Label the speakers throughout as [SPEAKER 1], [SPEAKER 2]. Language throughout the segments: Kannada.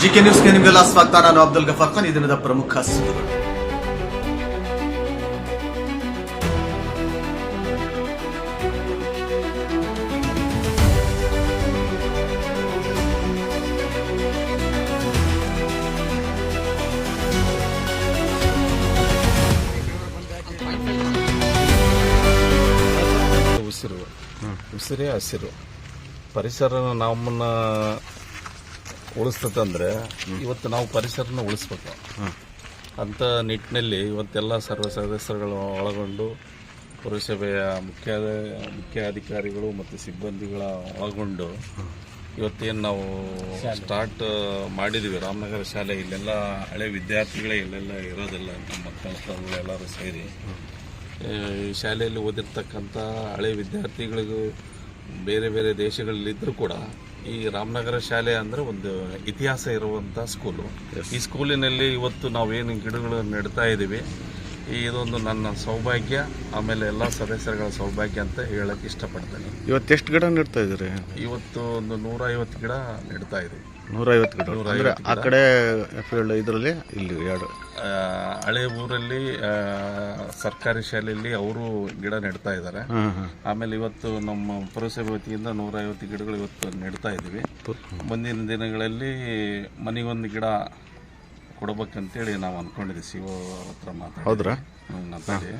[SPEAKER 1] ಜಿಕೆ ನ್ಯೂಸ್ಗೆ ನಿಮಗೆಲ್ಲ ಸ್ವಾಗತ. ನಾನು ಅಬ್ದುಲ್ ಗಫಾರ್ ಖಾನ್. ಈ ದಿನದ ಪ್ರಮುಖ ಸುದ್ದಿಗಳು.
[SPEAKER 2] ಉಸಿರು. ಉಸಿರೇ ಹಸಿರು. ಪರಿಸರ ನಮ್ಮನ್ನ ಉಳಿಸ್ತದಂದ್ರೆ ಇವತ್ತು ನಾವು ಪರಿಸರನ ಉಳಿಸ್ಬೇಕು. ಅಂತ ನಿಟ್ಟಿನಲ್ಲಿ ಇವತ್ತೆಲ್ಲ ಸರ್ವ ಸದಸ್ಯರುಗಳು ಒಳಗೊಂಡು ಪುರಸಭೆಯ ಮುಖ್ಯ ಮುಖ್ಯ ಅಧಿಕಾರಿಗಳು ಮತ್ತು ಸಿಬ್ಬಂದಿಗಳ ಒಳಗೊಂಡು ಇವತ್ತೇನು ನಾವು ಸ್ಟಾರ್ಟ್ ಮಾಡಿದ್ವಿ. ರಾಮನಗರ ಶಾಲೆ ಇಲ್ಲೆಲ್ಲ ಹಳೆ ವಿದ್ಯಾರ್ಥಿಗಳೇ ಇಲ್ಲೆಲ್ಲ ಇರೋದಿಲ್ಲ ನಮ್ಮ ಮಕ್ಕಳು ಎಲ್ಲರೂ ಸೇರಿ. ಈ ಶಾಲೆಯಲ್ಲಿ ಓದಿರ್ತಕ್ಕಂಥ ಹಳೆ ವಿದ್ಯಾರ್ಥಿಗಳಿಗೂ ಬೇರೆ ಬೇರೆ ದೇಶಗಳಲ್ಲಿದ್ದರೂ ಕೂಡ ಈ ರಾಮನಗರ ಶಾಲೆ ಅಂದರೆ ಒಂದು ಇತಿಹಾಸ ಇರುವಂಥ ಸ್ಕೂಲು ಈ ಸ್ಕೂಲಿನಲ್ಲಿ ಇವತ್ತು ನಾವೇನು ಗಿಡಗಳನ್ನು ನೆಡ್ತಾ ಇದ್ದೀವಿ ಇದೊಂದು ನನ್ನ ಸೌಭಾಗ್ಯ ಆಮೇಲೆ ಎಲ್ಲ ಸದಸ್ಯರುಗಳ ಸೌಭಾಗ್ಯ ಅಂತ ಹೇಳಕ್ಕೆ ಇಷ್ಟಪಡ್ತೇನೆ.
[SPEAKER 3] ಇವತ್ತು ಎಷ್ಟು ಗಿಡ ನೆಡ್ತಾ ಇದ್ರಿ
[SPEAKER 2] ಇವತ್ತು ಒಂದು ನೂರ ಐವತ್ತು ಗಿಡ ನೆಡ್ತಾ ಇದ್ದೀವಿ.
[SPEAKER 3] ನೂರೈವತ್ತು ಗಿಡ. ಆ ಕಡೆ ಫೀಲ್ಡ್ ಇದರಲ್ಲಿ ಇಲ್ಲಿ ಎರಡು.
[SPEAKER 2] ಹಳೆ ಊರಲ್ಲಿ ಸರ್ಕಾರಿ ಶಾಲೆಯಲ್ಲಿ ಅವರು ಗಿಡ ನೆಡ್ತಾ ಇದ್ದಾರೆ. ಆಮೇಲೆ ಇವತ್ತು ನಮ್ಮ ಪುರಸಭೆ ವತಿಯಿಂದ ನೂರ ಐವತ್ತು ಗಿಡಗಳು ಇವತ್ತು ನೆಡ್ತಾ ಇದ್ದೀವಿ. ಮುಂದಿನ ದಿನಗಳಲ್ಲಿ ಮನೆಗೊಂದು ಗಿಡ ಕೊಡ್ಬೇಕಂತೇಳಿ ನಾವು ಅನ್ಕೊಂಡಿದ್ದೀವಿ ಸಿ ಹತ್ರ ಮಾತಾಡಿ
[SPEAKER 3] ಹೌದ್ರಾ?
[SPEAKER 2] ಹ್ಮ್, ಮಾತಾಡಿ.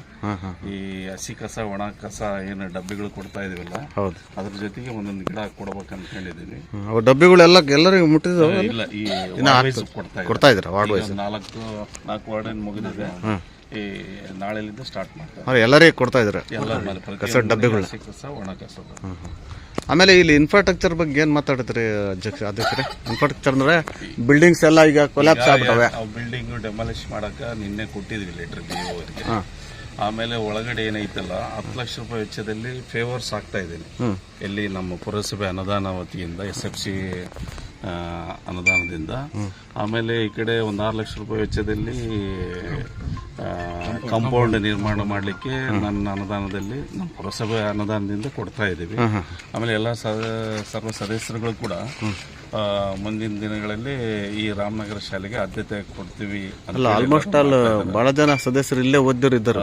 [SPEAKER 2] ಈ ಹಸಿ ಕಸ ಒಣ ಕಸ ಏನು ಡಬ್ಬಿಗಳು ಕೊಡ್ತಾ ಇದೀವಲ್ಲ
[SPEAKER 3] ಹೌದು.
[SPEAKER 2] ಅದ್ರ ಜೊತೆಗೆ ಒಂದೊಂದು ಗಿಡ ಕೊಡ್ಬೇಕಂತ ಹೇಳಿದೀವಿ.
[SPEAKER 3] ಹ್ಮ್. ಅವು ಡಬ್ಬಿಗಳೆಲ್ಲ ಎಲ್ಲರಿಗೂ ಮುಟ್ಟಿದಾವ?
[SPEAKER 2] ಇಲ್ಲ ಈ ವಾರ್ಡ್ ಕೊಡ್ತಾ.
[SPEAKER 3] ಕೊಡ್ತಾ ಇದ್ದೀರಾ ವಾರ್ಡ್
[SPEAKER 2] ಈಗ
[SPEAKER 3] ವೈಸ್
[SPEAKER 2] ನಾಲ್ಕು ನಾಲ್ಕು ವಾರ್ಡ್ ಏನು ಮುಗಿದಿದೆ ಈ ನಾಳೆಲಿಂದ ಸ್ಟಾರ್ಟ್ ಮಾಡ್ತಾರೆ.
[SPEAKER 3] ಅವ್ರು ಎಲ್ಲರಿಗೂ ಕೊಡ್ತಾ ಇದ್ದಾರೆ.
[SPEAKER 2] ಎಲ್ಲ
[SPEAKER 3] ಕಸ ಡಬ್ಬೆಗಳು
[SPEAKER 2] ಹಸಿ ಕಸ ಒಣ ಕಸದ
[SPEAKER 3] ಆಮೇಲೆ ಇಲ್ಲಿ ಇನ್ಫ್ರಾಸ್ಟ್ರಕ್ಚರ್ ಬಗ್ಗೆ ಏನು ಮಾತಾಡ್ತೀರಿ ಅಧ್ಯಕ್ಷ ಅಧ್ಯಕ್ಷರೇ? ಇನ್ಫ್ರಾಸ್ಟ್ರಕ್ಚರ್ ಅಂದ್ರೆ ಬಿಲ್ಡಿಂಗ್ಸ್ ಎಲ್ಲ ಈಗ ಕೊಲ್ಯಾಪ್ಸ್ ಆಗ್ಬಿಟ್ಟವೆ.
[SPEAKER 2] ಬಿಲ್ಡಿಂಗ್ ಡೆಮಾಲಿಷ್ ಮಾಡಕ ನಿನ್ನೆ ಕೊಟ್ಟಿದ್ವಿ ಲೆಟರ್ ಬಿ ಅವರಿಗೆ ಆಮೇಲೆ ಒಳಗಡೆ ಏನೈತಲ್ಲ ಹತ್ತು ಲಕ್ಷ ರೂಪಾಯಿ ವೆಚ್ಚದಲ್ಲಿ ಫೇವರ್ಸ್ ಆಗ್ತಾ ಇದ್ದೀನಿ. ಎಲ್ಲಿ ನಮ್ಮ ಪುರಸಭೆ ಅನುದಾನ ವತಿಯಿಂದ ಎಸ್ ಎಫ್ ಸಿ ಅನುದಾನದಿಂದ. ಆಮೇಲೆ ಈ ಕಡೆ ಒಂದು ಆರು ಲಕ್ಷ ರೂಪಾಯಿ ವೆಚ್ಚದಲ್ಲಿ ಕಾಂಪೌಂಡ್ ನಿರ್ಮಾಣ ಮಾಡಲಿಕ್ಕೆ ನನ್ನ ಅನುದಾನದಲ್ಲಿ ನಮ್ಮ ಪುರಸಭೆ ಅನುದಾನದಿಂದ ಕೊಡ್ತಾ ಇದ್ದೀವಿ. ಆಮೇಲೆ ಎಲ್ಲ ಸರ್ವ ಸದಸ್ಯರುಗಳು ಕೂಡ ಮುಂದಿನ ದಿನಗಳಲ್ಲಿ ಈ ರಾಮನಗರ ಶಾಲೆಗೆ ಆದ್ಯತೆ ಕೊಡ್ತೀವಿ
[SPEAKER 3] ಅಲ್ಲ ಆಲ್ಮೋಸ್ಟ್ ಆಲ್ ಬಹಳ ಜನ ಸದಸ್ಯರು ಇಲ್ಲೇ ಓದಿದ್ರು ಇದ್ದಾರೆ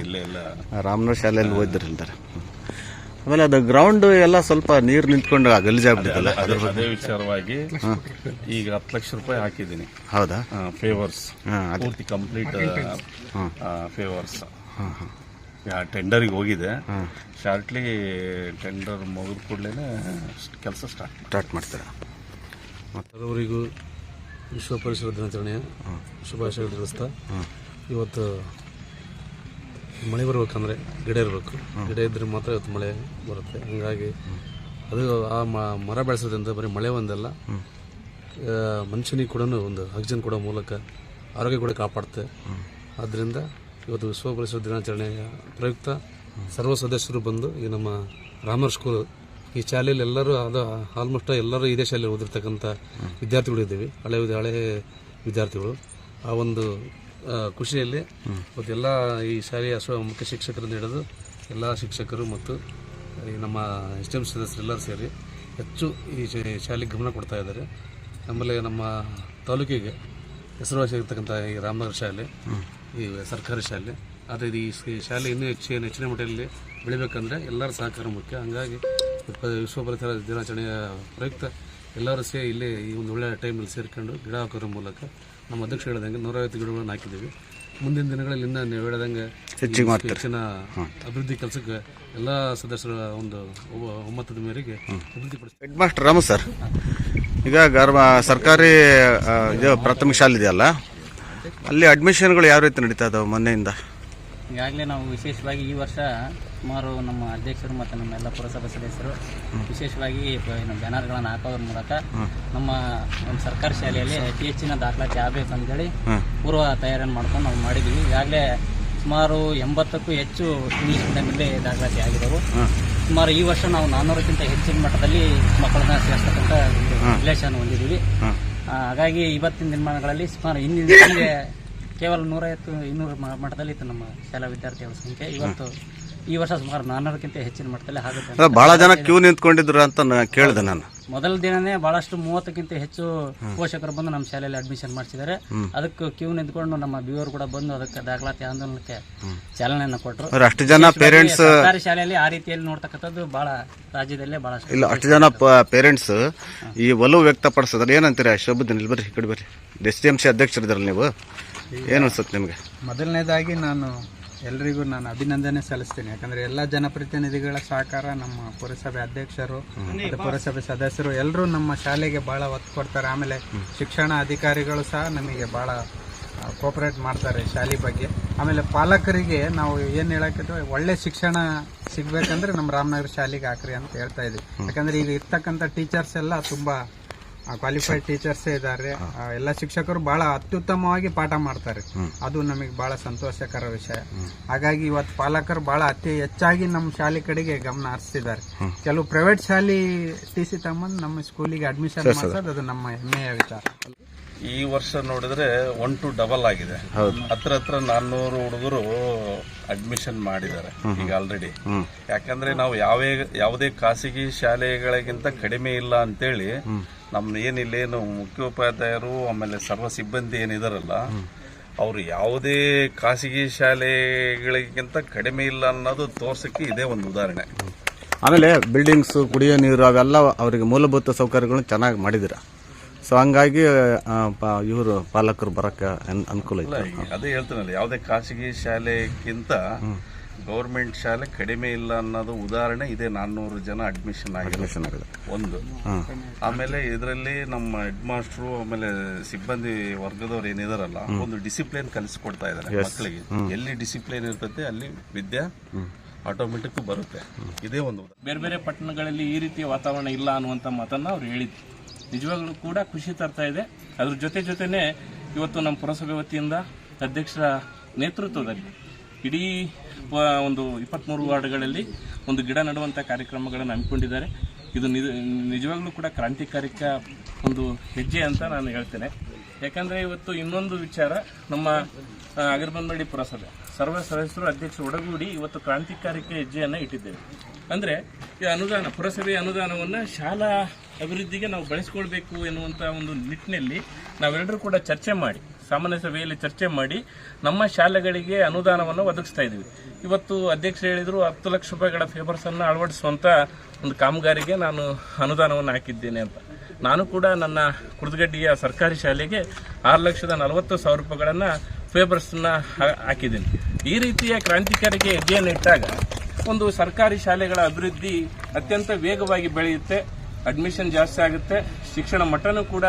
[SPEAKER 2] ಇಲ್ಲೇ ಇಲ್ಲ.
[SPEAKER 3] ರಾಮನಗರ ಶಾಲೆಯಲ್ಲಿ ಓದಿದ್ರು ಇದ್ದಾರೆ ಆಮೇಲೆ ಅದು ಗ್ರೌಂಡ್ ಎಲ್ಲ ಸ್ವಲ್ಪ ನೀರು ನಿಂತ್ಕೊಂಡು ಗಲೀಜಾಗ್ಬಿಟ್ಟಿದ್ದಲ್ಲ
[SPEAKER 2] ಅದೇ ಅದೇ ವಿಚಾರವಾಗಿ ಈಗ ಹತ್ತು ಲಕ್ಷ ರೂಪಾಯಿ ಹಾಕಿದ್ದೀನಿ.
[SPEAKER 3] ಹೌದಾ?
[SPEAKER 2] ಫೇವರ್ಸ್
[SPEAKER 3] ಹಾಂ ಅದು.
[SPEAKER 2] ಪೂರ್ತಿ ಕಂಪ್ಲೀಟ್ ಫೇವರ್ಸ್ ಟೆಂಡರಿಗೆ ಹೋಗಿದೆ. ಶಾರ್ಟ್ಲಿ ಟೆಂಡರ್ ಮುಗಿದ ಕೂಡಲೇ ಕೆಲಸ ಸ್ಟಾರ್ಟ್
[SPEAKER 3] ಸ್ಟಾರ್ಟ್ ಮಾಡ್ತಾರೆ?
[SPEAKER 4] ಅವರಿಗೂ ವಿಶ್ವ ಪರಿಸರ ದಿನಾಚರಣೆಯ ಶುಭಾಶಯ ತಿಳಿಸ್ತಾ ಇವತ್ತು ಮಳೆ ಬರ್ಬೇಕಂದ್ರೆ ಗಿಡ ಇರಬೇಕು. ಗಿಡ ಇದ್ರೆ ಮಾತ್ರ ಇವತ್ತು ಮಳೆ ಬರುತ್ತೆ. ಹಂಗಾಗಿ ಅದು ಆ ಮರ ಬೆಳೆಸೋದ್ರಿಂದ ಬರೀ ಮಳೆ ಒಂದಲ್ಲ ಮನುಷ್ಯನಿಗೆ ಕೂಡ ಒಂದು ಆಕ್ಸಿಜನ್ ಕೊಡೋ ಮೂಲಕ ಆರೋಗ್ಯ ಕೂಡ ಕಾಪಾಡುತ್ತೆ. ಆದ್ದರಿಂದ ಇವತ್ತು ವಿಶ್ವ ಪರಿಸರ ದಿನಾಚರಣೆಯ ಪ್ರಯುಕ್ತ ಸರ್ವ ಸದಸ್ಯರು ಬಂದು ಈ ನಮ್ಮ ರಾಮರ್ ಸ್ಕೂಲ್ ಈ ಶಾಲೆಯಲ್ಲಿ ಎಲ್ಲರೂ ಅದು ಆಲ್ಮೋಸ್ಟ್ ಎಲ್ಲರೂ ಇದೇ ಶಾಲೆಯಲ್ಲಿ ಓದಿರ್ತಕ್ಕಂಥ ವಿದ್ಯಾರ್ಥಿಗಳು ಇದ್ದೀವಿ ಹಳೆ ಹಳೆ ವಿದ್ಯಾರ್ಥಿಗಳು. ಆ ಒಂದು ಖುಷಿಯಲ್ಲಿ. ಮತ್ತು ಎಲ್ಲ ಈ ಶಾಲೆಯ ಸ್ವ ಮುಖ್ಯ ಶಿಕ್ಷಕರನ್ನು ಹಿಡಿದು ಎಲ್ಲ ಶಿಕ್ಷಕರು ಮತ್ತು ಈ ನಮ್ಮ ಎಸ್ ಎಂ ಸದಸ್ಯರೆಲ್ಲರೂ ಸೇರಿ ಹೆಚ್ಚು ಈ ಶಾಲೆಗೆ ಗಮನ ಕೊಡ್ತಾ ಇದ್ದಾರೆ. ಆಮೇಲೆ ನಮ್ಮ ತಾಲೂಕಿಗೆ ಹೆಸರುವಾಸಿಯಾಗಿರ್ತಕ್ಕಂಥ ಈ ರಾಮನಗರ ಶಾಲೆ, ಈ ಸರ್ಕಾರಿ ಶಾಲೆ. ಆದರೆ ಈ ಶಾಲೆ ಇನ್ನೂ ಹೆಚ್ಚಿನ ಹೆಚ್ಚಿನ ಮಟ್ಟದಲ್ಲಿ ಬೆಳಿಬೇಕಂದ್ರೆ ಎಲ್ಲರ ಸಹಕಾರ ಮುಖ್ಯ. ಹಂಗಾಗಿ ವಿಶ್ವ ಪರಿಸರ ದಿನಾಚರಣೆಯ ಪ್ರಯುಕ್ತ ಎಲ್ಲರೂ ಸೇ ಇಲ್ಲಿ ಈ ಒಂದು ಒಳ್ಳೆಯ ಟೈಮಲ್ಲಿ ಸೇರಿಕೊಂಡು ಗಿಡ ಹಾಕೋದ್ರ ಮೂಲಕ ನಮ್ಮ ಅಧ್ಯಕ್ಷ ಹೇಳ್ದಂಗೆ ನೂರೈವತ್ತು ಗಿಡಗಳನ್ನು ಹಾಕಿದ್ದೀವಿ. ಮುಂದಿನ ದಿನಗಳಲ್ಲಿ ಇನ್ನೂ ನೀವು ಹೇಳ್ದಂಗೆ ಹೆಚ್ಚಿನ ಅಭಿವೃದ್ಧಿ ಕೆಲಸಕ್ಕೆ ಎಲ್ಲ ಸದಸ್ಯರ ಒಂದು ಒಬ್ಬ- ಒಮ್ಮತದ ಮೇರೆಗೆ ಅಭಿವೃದ್ಧಿಪಡಿಸ್ತೀವಿ
[SPEAKER 3] ಹೆಡ್ ಮಾಸ್ಟರ್ ರಾಮ ಸರ್. ಈಗ ಗರ್ಭ ಸರ್ಕಾರಿ ಇದು ಪ್ರಾಥಮಿಕ ಶಾಲೆ ಇದೆಯಲ್ಲ? ಅಲ್ಲಿ ಅಡ್ಮಿಷನ್ಗಳು ಯಾವ ರೀತಿ ನಡೀತಾ ಇದಾವೆ ಮೊನ್ನೆಯಿಂದ?
[SPEAKER 5] ಈಗಾಗಲೇ ನಾವು ವಿಶೇಷವಾಗಿ ಈ ವರ್ಷ ಸುಮಾರು ನಮ್ಮ ಅಧ್ಯಕ್ಷರು ಮತ್ತು ನಮ್ಮ ಎಲ್ಲ ಪುರಸಭಾ ಸದಸ್ಯರು ವಿಶೇಷವಾಗಿ ಬ್ಯಾನರ್ಗಳನ್ನು ಹಾಕೋದ್ರ ಮೂಲಕ ನಮ್ಮ ಒಂದು ಸರ್ಕಾರಿ ಶಾಲೆಯಲ್ಲಿ ಅತಿ ಹೆಚ್ಚಿನ ದಾಖಲಾತಿ ಆಗಬೇಕು ಅಂತೇಳಿ ಪೂರ್ವ ತಯಾರಿಯನ್ನು ಮಾಡ್ಕೊಂಡು ನಾವು ಮಾಡಿದ್ದೀವಿ. ಈಗಾಗಲೇ ಸುಮಾರು ಎಂಬತ್ತಕ್ಕೂ ಹೆಚ್ಚು ಇಂಗ್ಲೀಷ್ ಮೀಡಿಯಮಲ್ಲಿ ದಾಖಲಾತಿ ಆಗಿದ್ದವು ಸುಮಾರು ಈ ವರ್ಷ ನಾವು ನಾನ್ನೂರಕ್ಕಿಂತ ಹೆಚ್ಚಿನ ಮಟ್ಟದಲ್ಲಿ ಮಕ್ಕಳನ್ನ ಸೇರಿಸ್ತಕ್ಕಂಥ ಒಂದು ಉದ್ದೇಶವನ್ನು ಹೊಂದಿದ್ದೀವಿ. ಹಾಗಾಗಿ ಇವತ್ತಿನ ದಿನಮಾನಗಳಲ್ಲಿ ಸುಮಾರು ಹಿಂದಿನ ಹಿಂದೆ ಕೇವಲ ನೂರೈವತ್ತು ಇನ್ನೂರು ಮಟ್ಟದಲ್ಲಿ ಇತ್ತು ನಮ್ಮ ಶಾಲಾ ವಿದ್ಯಾರ್ಥಿಗಳ ಸಂಖ್ಯೆ. ಇವತ್ತು ಈ ವರ್ಷ ಸುಮಾರು ನಾನ್ನೂರಕ್ಕಿಂತ ಹೆಚ್ಚಿನ ಮಟ್ಟದಲ್ಲಿ ಆಗುತ್ತೆ
[SPEAKER 3] ಬಹಳ ಜನ ಕ್ಯೂ ನಿಂತ್ಕೊಂಡಿದ್ರು ಅಂತ ನಾ ಕೇಳಿದೆ ನಾನು.
[SPEAKER 5] ಮೊದಲ ದಿನನೇ ಬಹಳಷ್ಟು ಮೂವತ್ತಕ್ಕಿಂತ ಹೆಚ್ಚು ಪೋಷಕರು ಬಂದು ನಮ್ಮ ಶಾಲೆಯಲ್ಲಿ ಅಡ್ಮಿಷನ್ ಮಾಡಿಸಿದ್ದಾರೆ. ಅದಕ್ಕೆ ಕ್ಯೂ ನಿಂತ್ಕೊಂಡು ನಮ್ಮ ಬಿಯವರು ಕೂಡ ಬಂದು ಅದಕ್ಕೆ ದಾಖಲಾತಿ ಆಂದೋಲನಕ್ಕೆ ಚಾಲನೆಯನ್ನು ಕೊಟ್ಟರು
[SPEAKER 3] ಅಷ್ಟು ಜನ ಪೇರೆಂಟ್ಸ್
[SPEAKER 5] ಸರ್ಕಾರಿ ಶಾಲೆಯಲ್ಲಿ ಆ ರೀತಿಯಲ್ಲಿ ನೋಡ್ತಕ್ಕಂಥದ್ದು ಬಹಳ ರಾಜ್ಯದಲ್ಲೇ ಬಹಳಷ್ಟು
[SPEAKER 3] ಇಲ್ಲ ಅಷ್ಟು ಜನ ಪೇರೆಂಟ್ಸ್ ಈ ಒಲವು ವ್ಯಕ್ತಪಡಿಸಿದ್ರೆ ಏನಂತೀರಾ? ಶೋಭದಿನ ಇಲ್ಲಿ ಬರ್ರಿ ಈ ಕಡೆ ಬರ್ರಿ. ಎಸ್ ಡಿ ಎಂ ಸಿ ಅಧ್ಯಕ್ಷರಿದ್ರಲ್ಲ ನೀವು. ಏನು ಅನ್ಸುತ್ತೆ ನಿಮಗೆ?
[SPEAKER 6] ಮೊದಲನೇದಾಗಿ ನಾನು ಎಲ್ರಿಗೂ ನಾನು ಅಭಿನಂದನೆ ಸಲ್ಲಿಸ್ತೀನಿ. ಯಾಕಂದ್ರೆ ಎಲ್ಲ ಜನಪ್ರತಿನಿಧಿಗಳ ಸಹಕಾರ ನಮ್ಮ ಪುರಸಭೆ ಅಧ್ಯಕ್ಷರು ಮತ್ತು ಪುರಸಭೆ ಸದಸ್ಯರು ಎಲ್ಲರೂ ನಮ್ಮ ಶಾಲೆಗೆ ಬಹಳ ಒತ್ತು ಕೊಡ್ತಾರೆ. ಆಮೇಲೆ ಶಿಕ್ಷಣ ಅಧಿಕಾರಿಗಳು ಸಹ ನಮಗೆ ಬಹಳ ಕೋಪರೇಟ್ ಮಾಡ್ತಾರೆ ಶಾಲೆ ಬಗ್ಗೆ. ಆಮೇಲೆ ಪಾಲಕರಿಗೆ ನಾವು ಏನು ಹೇಳಕ್ಕಿದ್ರೆ ಒಳ್ಳೆ ಶಿಕ್ಷಣ ಸಿಗ್ಬೇಕಂದ್ರೆ ನಮ್ಮ ರಾಮನಗರ ಶಾಲೆಗೆ ಹಾಕ್ರಿ ಅಂತ ಹೇಳ್ತಾ ಇದ್ವಿ ಯಾಕಂದ್ರೆ ಈಗ ಇರ್ತಕ್ಕಂಥ ಟೀಚರ್ಸ್ ಎಲ್ಲ ತುಂಬಾ ಕ್ವಾಲಿಫೈಡ್ ಟೀಚರ್ಸ್ ಇದ್ದಾರೆ ಎಲ್ಲ ಶಿಕ್ಷಕರು ಬಹಳ ಅತ್ಯುತ್ತಮವಾಗಿ ಪಾಠ ಮಾಡ್ತಾರೆ. ಅದು ನಮಗೆ ಬಹಳ ಸಂತೋಷಕರ ವಿಷಯ. ಹಾಗಾಗಿ ಇವತ್ತು ಪಾಲಕರು ಬಹಳ ಅತಿ ಹೆಚ್ಚಾಗಿ ನಮ್ಮ ಶಾಲೆ ಕಡೆಗೆ ಗಮನ ಹರಿಸ್ತಿದ್ದಾರೆ ಕೆಲವು ಪ್ರೈವೇಟ್ ಶಾಲೆ ಟಿ ಸಿ ತಮ್ಮ ನಮ್ಮ ಸ್ಕೂಲಿಗೆ ಅಡ್ಮಿಷನ್ ಮಾಡಿಸೋದು ಅದು ನಮ್ಮ ಹೆಮ್ಮೆಯ ವಿಚಾರ.
[SPEAKER 2] ಈ ವರ್ಷ ನೋಡಿದ್ರೆ ಒನ್ ಟು ಡಬಲ್ ಆಗಿದೆ. ಹತ್ರ ಹತ್ರ ನಾನ್ನೂರು ಹುಡುಗರು ಅಡ್ಮಿಷನ್ ಮಾಡಿದ್ದಾರೆ ಈಗ ಆಲ್ರೆಡಿ ಯಾಕಂದ್ರೆ ನಾವು ಯಾವೇ ಯಾವುದೇ ಖಾಸಗಿ ಶಾಲೆಗಳಿಗಿಂತ ಕಡಿಮೆ ಇಲ್ಲ ಅಂತೇಳಿ ನಮ್ಮ ಏನಿಲ್ಲೇನು ಮುಖ್ಯೋಪಾಧ್ಯಾಯರು ಆಮೇಲೆ ಸರ್ವ ಸಿಬ್ಬಂದಿ ಏನಿದಾರಲ್ಲ ಅವರು ಯಾವುದೇ ಖಾಸಗಿ ಶಾಲೆಗಳಿಗಿಂತ ಕಡಿಮೆ ಇಲ್ಲ ಅನ್ನೋದು ತೋರ್ಸಕ್ಕೆ ಇದೇ ಒಂದು ಉದಾಹರಣೆ.
[SPEAKER 3] ಆಮೇಲೆ ಬಿಲ್ಡಿಂಗ್ಸ್ ಕುಡಿಯೋ ನೀರು ಅವೆಲ್ಲ ಅವರಿಗೆ ಮೂಲಭೂತ ಸೌಕರ್ಯಗಳನ್ನ ಚೆನ್ನಾಗಿ ಮಾಡಿದಿರ ಸೊ ಹಂಗಾಗಿ ಇವರು ಪಾಲಕರು ಬರಕ್ಕೆ ಅನುಕೂಲ
[SPEAKER 2] ಇಲ್ಲ ಅದೇ ಹೇಳ್ತೀನಲ್ಲ ಯಾವುದೇ ಖಾಸಗಿ ಶಾಲೆಗಿಂತ ಗೌರ್ಮೆಂಟ್ ಶಾಲೆ ಕಡಿಮೆ ಇಲ್ಲ ಅನ್ನೋದು ಉದಾಹರಣೆ ಇದೆ. ನಾನ್ನೂರು ಜನ ಅಡ್ಮಿಷನ್ ಆಗಿದೆ.
[SPEAKER 3] ಆಗಿದೆ.
[SPEAKER 2] ಒಂದು. ಆಮೇಲೆ ಇದರಲ್ಲಿ ನಮ್ಮ ಹೆಡ್ ಮಾಸ್ಟ್ರು ಆಮೇಲೆ ಸಿಬ್ಬಂದಿ ವರ್ಗದವ್ರು ಏನಿದಾರಲ್ಲ ಒಂದು ಡಿಸಿಪ್ಲಿನ್ ಕಲಿಸ್ಕೊಡ್ತಾ ಇದ್ದಾರೆ ಮಕ್ಕಳಿಗೆ ಎಲ್ಲಿ ಡಿಸಿಪ್ಲಿನ್ ಇರ್ತೈತೆ ಅಲ್ಲಿ ವಿದ್ಯೆ ಆಟೋಮೆಟಿಕ್ ಬರುತ್ತೆ. ಇದೇ ಒಂದು
[SPEAKER 7] ಬೇರೆ ಬೇರೆ ಪಟ್ಟಣಗಳಲ್ಲಿ ಈ ರೀತಿಯ ವಾತಾವರಣ ಇಲ್ಲ ಅನ್ನುವಂಥ ಮಾತನ್ನ ಅವ್ರು ಹೇಳಿದ್ರು. ನಿಜವಾಗ್ಲೂ ಕೂಡ ಖುಷಿ ತರ್ತಾ ಇದೆ. ಅದ್ರ ಜೊತೆ ಜೊತೆನೆ ಇವತ್ತು ನಮ್ಮ ಪುರಸಭೆ ವತಿಯಿಂದ ಅಧ್ಯಕ್ಷರ ನೇತೃತ್ವದಲ್ಲಿ ಇಡೀ ಒಂದು ಇಪ್ಪತ್ತ್ಮೂರು ವಾರ್ಡ್ಗಳಲ್ಲಿ ಒಂದು ಗಿಡ ನೆಡುವಂಥ ಕಾರ್ಯಕ್ರಮಗಳನ್ನು ಹಮ್ಮಿಕೊಂಡಿದ್ದಾರೆ. ಇದು ನಿಜ- ನಿಜವಾಗ್ಲೂ ಕೂಡ ಕ್ರಾಂತಿಕಾರಿಕ ಒಂದು ಹೆಜ್ಜೆ ಅಂತ ನಾನು ಹೇಳ್ತೇನೆ. ಯಾಕಂದರೆ ಇವತ್ತು ಇನ್ನೊಂದು ವಿಚಾರ ನಮ್ಮ ಅಗರ್ಬಂದಡಿ ಪುರಸಭೆ, ಸರ್ವ ಸದಸ್ಯರು ಅಧ್ಯಕ್ಷ ಒಡಗೂಡಿ ಇವತ್ತು ಕ್ರಾಂತಿಕಾರಿಕ ಹೆಜ್ಜೆಯನ್ನು ಇಟ್ಟಿದ್ದೇವೆ. ಅಂದರೆ ಈ ಅನುದಾನ, ಪುರಸಭೆಯ ಅನುದಾನವನ್ನು ಶಾಲಾ ಅಭಿವೃದ್ಧಿಗೆ ನಾವು ಬಳಸ್ಕೊಳ್ಬೇಕು ಎನ್ನುವಂಥ ಒಂದು ನಿಟ್ಟಿನಲ್ಲಿ ನಾವೆಲ್ಲರೂ ಕೂಡ ಚರ್ಚೆ ಮಾಡಿ, ಸಾಮಾನ್ಯ ಸಭೆಯಲ್ಲಿ ಚರ್ಚೆ ಮಾಡಿ ನಮ್ಮ ಶಾಲೆಗಳಿಗೆ ಅನುದಾನವನ್ನು ಒದಗಿಸ್ತಾ ಇದ್ದೀವಿ. ಇವತ್ತು ಅಧ್ಯಕ್ಷರು ಹೇಳಿದರು ಹತ್ತು ಲಕ್ಷ ರೂಪಾಯಿಗಳ ಫೇಬರ್ಸನ್ನು ಅಳವಡಿಸುವಂಥ ಒಂದು ಕಾಮಗಾರಿಗೆ ನಾನು ಅನುದಾನವನ್ನು ಹಾಕಿದ್ದೇನೆ ಅಂತ. ನಾನು ಕೂಡ ನನ್ನ ಕುರ್ದಗಡ್ಡಿಯ ಸರ್ಕಾರಿ ಶಾಲೆಗೆ ಆರು ಲಕ್ಷದ ನಲವತ್ತು ಸಾವಿರ ರೂಪಾಯಿಗಳನ್ನು ಫೇಬರ್ಸ್ನ ಹಾಕಿದ್ದೀನಿ. ಈ ರೀತಿಯ ಕ್ರಾಂತಿಕಾರಿಗೆ ಹೆಜ್ಜೆಯನ್ನು ಇಟ್ಟಾಗ ಒಂದು ಸರ್ಕಾರಿ ಶಾಲೆಗಳ ಅಭಿವೃದ್ಧಿ ಅತ್ಯಂತ ವೇಗವಾಗಿ ಬೆಳೆಯುತ್ತೆ. ಅಡ್ಮಿಷನ್ ಜಾಸ್ತಿ ಆಗುತ್ತೆ, ಶಿಕ್ಷಣ ಮಟ್ಟನೂ ಕೂಡ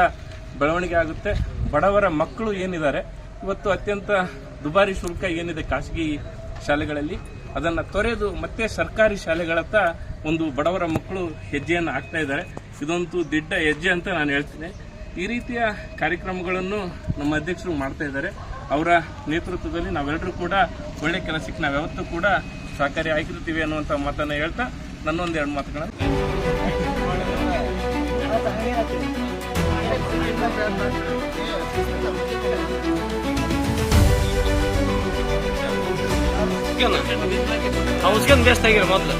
[SPEAKER 7] ಬೆಳವಣಿಗೆ ಆಗುತ್ತೆ. ಬಡವರ ಮಕ್ಕಳು ಏನಿದ್ದಾರೆ, ಇವತ್ತು ಅತ್ಯಂತ ದುಬಾರಿ ಶುಲ್ಕ ಏನಿದೆ ಖಾಸಗಿ ಶಾಲೆಗಳಲ್ಲಿ, ಅದನ್ನು ತೊರೆದು ಮತ್ತೆ ಸರ್ಕಾರಿ ಶಾಲೆಗಳತ್ತ ಒಂದು ಬಡವರ ಮಕ್ಕಳು ಹೆಜ್ಜೆಯನ್ನು ಹಾಕ್ತಾ ಇದ್ದಾರೆ. ಇದೊಂದು ದಿಡ್ಡ ಹೆಜ್ಜೆ ಅಂತ ನಾನು ಹೇಳ್ತೀನಿ. ಈ ರೀತಿಯ ಕಾರ್ಯಕ್ರಮಗಳನ್ನು ನಮ್ಮ ಅಧ್ಯಕ್ಷರು ಮಾಡ್ತಾ ಇದ್ದಾರೆ. ಅವರ ನೇತೃತ್ವದಲ್ಲಿ ನಾವೆಲ್ಲರೂ ಕೂಡ ಒಳ್ಳೆ ಕೆಲಸಕ್ಕೆ ನಾವ್ಯಾವತ್ತೂ ಕೂಡ ಸಹಕಾರಿ ಆಗಿರ್ತೀವಿ ಅನ್ನುವಂಥ ಮಾತನ್ನು ಹೇಳ್ತಾ ನನ್ನೊಂದು ಎರಡು ಮಾತುಗಳನ್ನು
[SPEAKER 8] ಅವ್ಸ್ಕೊಂಡ್ ಬೇಸ್ಟ್ ಆಗಿರ ಮೊದ್ಲು